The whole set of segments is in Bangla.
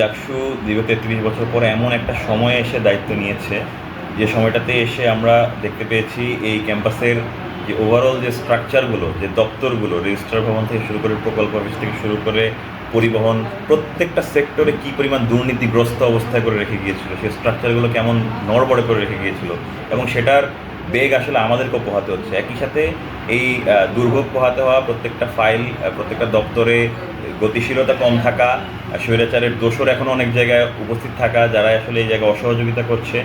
জাকসু দীর্ঘ তেত্রিশ বছর পরে এমন একটা সময়ে এসে দায়িত্ব নিয়েছে, যে সময়টাতে এসে আমরা দেখতে পেয়েছি এই ক্যাম্পাসের যে ওভারঅল যে স্ট্রাকচারগুলো যে দপ্তরগুলো রেজিস্ট্রার ভবন থেকে শুরু করে প্রকল্প অফিস থেকে শুরু করে পরিবহন, প্রত্যেকটা সেক্টরে কী পরিমাণ দুর্নীতিগ্রস্ত অবস্থায় করে রেখে গিয়েছিল, সেই স্ট্রাকচারগুলো কেমন নড়বড়ে করে রেখে গিয়েছিল, এবং সেটার বেগ আসলে আমাদেরকেও পোহাতে হচ্ছে। একই সাথে এই দুর্ভোগ পোহাতে হওয়া প্রত্যেকটা ফাইল প্রত্যেকটা দপ্তরে গতিশীলতা কম থাকা স্বৈরাচারের দোষর এখনও অনেক জায়গায় উপস্থিত থাকা যারা আসলে এই জায়গায় অসহযোগিতা করছে।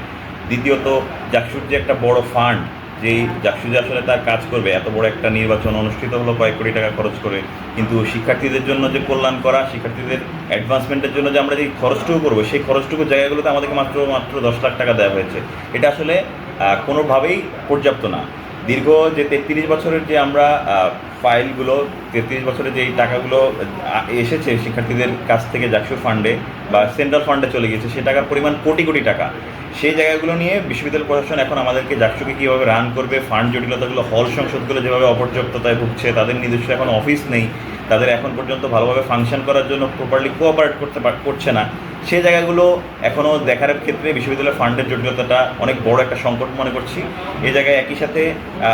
দ্বিতীয়ত, জাকসুর যে একটা বড় ফান্ড যেই জাকসু যে আসলে তার কাজ করবে, এত বড় একটা নির্বাচন অনুষ্ঠিত হলো কয়েক কোটি টাকা খরচ করে। কিন্তু শিক্ষার্থীদের জন্য যে কল্যাণ করা, শিক্ষার্থীদের অ্যাডভান্সমেন্টের জন্য যে আমরা যে খরচটুকু করব, সেই খরচটুকু জায়গাগুলোতে আমাদেরকে মাত্র মাত্র দশ লাখ টাকা দেওয়া হয়েছে। এটা আসলে কোনোভাবেই পর্যাপ্ত না। দীর্ঘ যে তেত্রিশ বছরের যে আমরা ফাইলগুলো, তেত্রিশ বছরে যে টাকাগুলো এসেছে শিক্ষার্থীদের কাছ থেকে জাকসু ফান্ডে বা সেন্ট্রাল ফান্ডে চলে গেছে সে টাকার পরিমাণ কোটি কোটি টাকা। সেই জায়গাগুলো নিয়ে বিশ্ববিদ্যালয় প্রশাসন এখন আমাদেরকে জাকসুকে কীভাবে রান করবে ফান্ড জটিলতাগুলো, হল সংসদগুলো যেভাবে অপর্যাপ্ততায় ভুগছে, তাদের নিজস্ব এখন অফিস নেই। তাদের এখন পর্যন্ত ভালোভাবে ফাংশন করার জন্য প্রপারলি কোঅপারেট করতে করছে না। সেই জায়গাগুলো এখনও দেখার ক্ষেত্রে বিশ্ববিদ্যালয় ফান্ডের জটিলতাটা অনেক বড় একটা সংকট মনে করছি। এই জায়গায় একই সাথে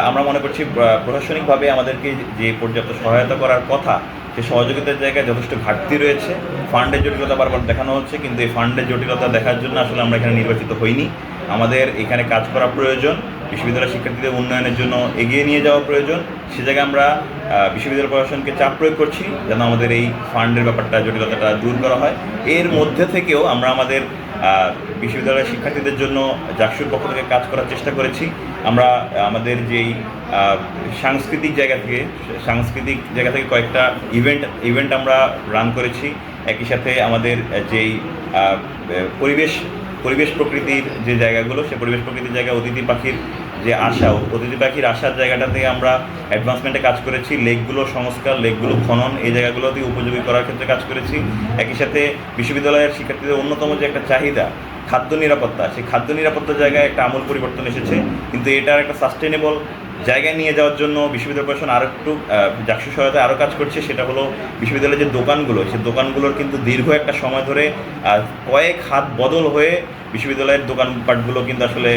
আমরা মনে করছি প্রশাসনিকভাবে আমাদেরকে যে পর্যাপ্ত সহায়তা করার কথা সেই সহযোগিতার জায়গায় যথেষ্ট ঘাটতি রয়েছে। ফান্ডের জটিলতা বারবার দেখানো হচ্ছে, কিন্তু এই ফান্ডের জটিলতা দেখার জন্য আসলে আমরা এখানে নির্বাচিত হইনি। আমাদের এখানে কাজ করা প্রয়োজন। বিশ্ববিদ্যালয় শিক্ষার্থীদের উন্নয়নের জন্য এগিয়ে নিয়ে যাওয়া প্রয়োজন। সে জায়গায় আমরা বিশ্ববিদ্যালয় প্রশাসনকে চাপ প্রয়োগ করছি যেন আমাদের এই ফান্ডের ব্যাপারটা, জটিলতাটা দূর করা হয়। এর মধ্যে থেকেও আমরা আমাদের বিশ্ববিদ্যালয়ের শিক্ষার্থীদের জন্য জাকসুর পক্ষ থেকে কাজ করার চেষ্টা করেছি। আমরা, আমাদের যেই সাংস্কৃতিক জায়গা থেকে, সাংস্কৃতিক জায়গা থেকে কয়েকটা ইভেন্ট ইভেন্ট আমরা রান করেছি। একই সাথে আমাদের যেই পরিবেশ পরিবেশ প্রকৃতির যে জায়গাগুলো, সে পরিবেশ প্রকৃতির জায়গায় অতিথি পাখির যে আশা, অতিথি পাখির আসার জায়গাটাতে আমরা অ্যাডভান্সমেন্টে কাজ করেছি। লেকগুলো সংস্কার, লেকগুলো খনন, এই জায়গাগুলোতে উপযোগী করার ক্ষেত্রে কাজ করেছি। একই সাথে বিশ্ববিদ্যালয়ের শিক্ষার্থীদের অন্যতম যে একটা চাহিদা, খাদ্য নিরাপত্তা, সেই খাদ্য নিরাপত্তার জায়গায় একটা আমূল পরিবর্তন এসেছে। কিন্তু এটার একটা সাস্টেনেবল জায়গায় নিয়ে যাওয়ার জন্য বিশ্ববিদ্যালয় প্রশাসন আরও একটু জাকসু সহায়তায় আরও কাজ করছে, সেটা হলো বিশ্ববিদ্যালয়ের যে দোকানগুলো সেই দোকানগুলোর কিন্তু দীর্ঘ একটা সময় ধরে কয়েক হাত বদল হয়ে বিশ্ববিদ্যালয়ের দোকানপাটগুলো কিন্তু আসলে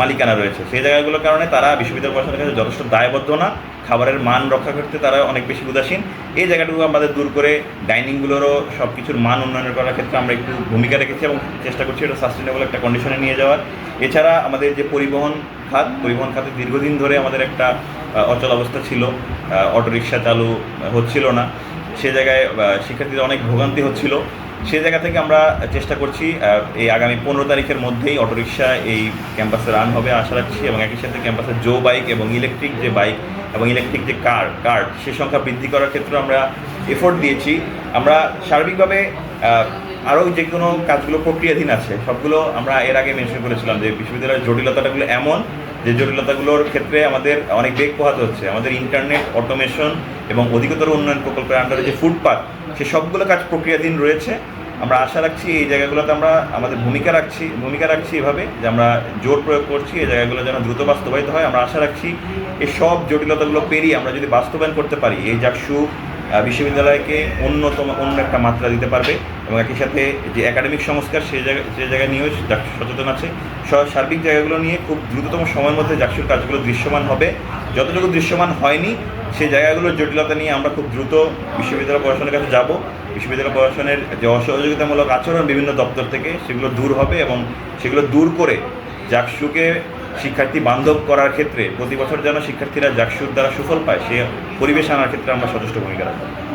মালিকানা রয়েছে। সেই জায়গাগুলোর কারণে তারা বিশ্ববিদ্যালয় প্রশাসনের কাছে যথেষ্ট দায়বদ্ধ না, খাবারের মান রক্ষা করতে তারা অনেক বেশি উদাসীন। এই জায়গাটুকু আমাদের দূর করে ডাইনিংগুলোরও সব কিছুর মান উন্নয়ন করার ক্ষেত্রে আমরা একটু ভূমিকা রেখেছি এবং চেষ্টা করছি এটা সাস্টেনেবল একটা কন্ডিশনে নিয়ে যাওয়ার। এছাড়া আমাদের যে পরিবহন খাত, পরিবহন খাতে দীর্ঘদিন ধরে আমাদের একটা অচল অবস্থা ছিল। অটোরিকশা চালু হচ্ছিল না। সে জায়গায় শিক্ষার্থীদের অনেক ভোগান্তি হচ্ছিল। সেই জায়গা থেকে আমরা চেষ্টা করছি এই আগামী পনেরো তারিখের মধ্যেই অটোরিকশা এই ক্যাম্পাসে রান হবে আশা রাখছি। এবং একই সাথে ক্যাম্পাসের জো বাইক এবং ইলেকট্রিক যে বাইক এবং ইলেকট্রিক যে কার কার্ড সে সংখ্যা বৃদ্ধি করার ক্ষেত্রে আমরা এফোর্ট দিয়েছি। আমরা সার্বিকভাবে আরও যে কোনো কাজগুলো প্রক্রিয়াধীন আছে, সবগুলো আমরা এর আগে মেনশন করেছিলাম যে বিশ্ববিদ্যালয়ের জটিলতাগুলো এমন যে জটিলতাগুলোর ক্ষেত্রে আমাদের অনেক বেগ পোহাতে হচ্ছে। আমাদের ইন্টারনেট অটোমেশন এবং অধিকতর উন্নয়ন প্রকল্পের আন্ডারে যে ফুটপাথ সে সবগুলো কাজ প্রক্রিয়াধীন রয়েছে। আমরা আশা রাখছি এই জায়গাগুলোতে আমরা আমাদের ভূমিকা রাখছি ভূমিকা রাখছি এভাবে যে আমরা জোর প্রয়োগ করছি এই জায়গাগুলো যেন দ্রুত বাস্তবায়িত হয়। আমরা আশা রাখছি এই সব জটিলতাগুলো পেরিয়ে আমরা যদি বাস্তবায়ন করতে পারি এই আহ, বিশ্ববিদ্যালয়কে অন্যতম, অন্য একটা মাত্রা দিতে পারবে এবং একই সাথে যে একাডেমিক সংস্কার সেই জায়গা যে জায়গায় নিয়েও জাকসু সচেতন আছে। সার্বিক জায়গাগুলো নিয়ে খুব দ্রুততম সময়ের মধ্যে জাকসুর কাজগুলো দৃশ্যমান হবে। যতটুকু দৃশ্যমান হয়নি সেই জায়গাগুলোর জটিলতা নিয়ে আমরা খুব দ্রুত বিশ্ববিদ্যালয় প্রশাসনের কাছে যাব। বিশ্ববিদ্যালয় প্রশাসনের যে অসহযোগিতামূলক আচরণ বিভিন্ন দপ্তর থেকে, সেগুলো দূর হবে এবং সেগুলো দূর করে জাকসুকে শিক্ষার্থী বান্ধব করার ক্ষেত্রে প্রতি বছর যেন শিক্ষার্থীরা জাকসুর দ্বারা সুফল পায়, সে পরিবেশ আনার ক্ষেত্রে আমরা সচেষ্ট ভূমিকা রাখব।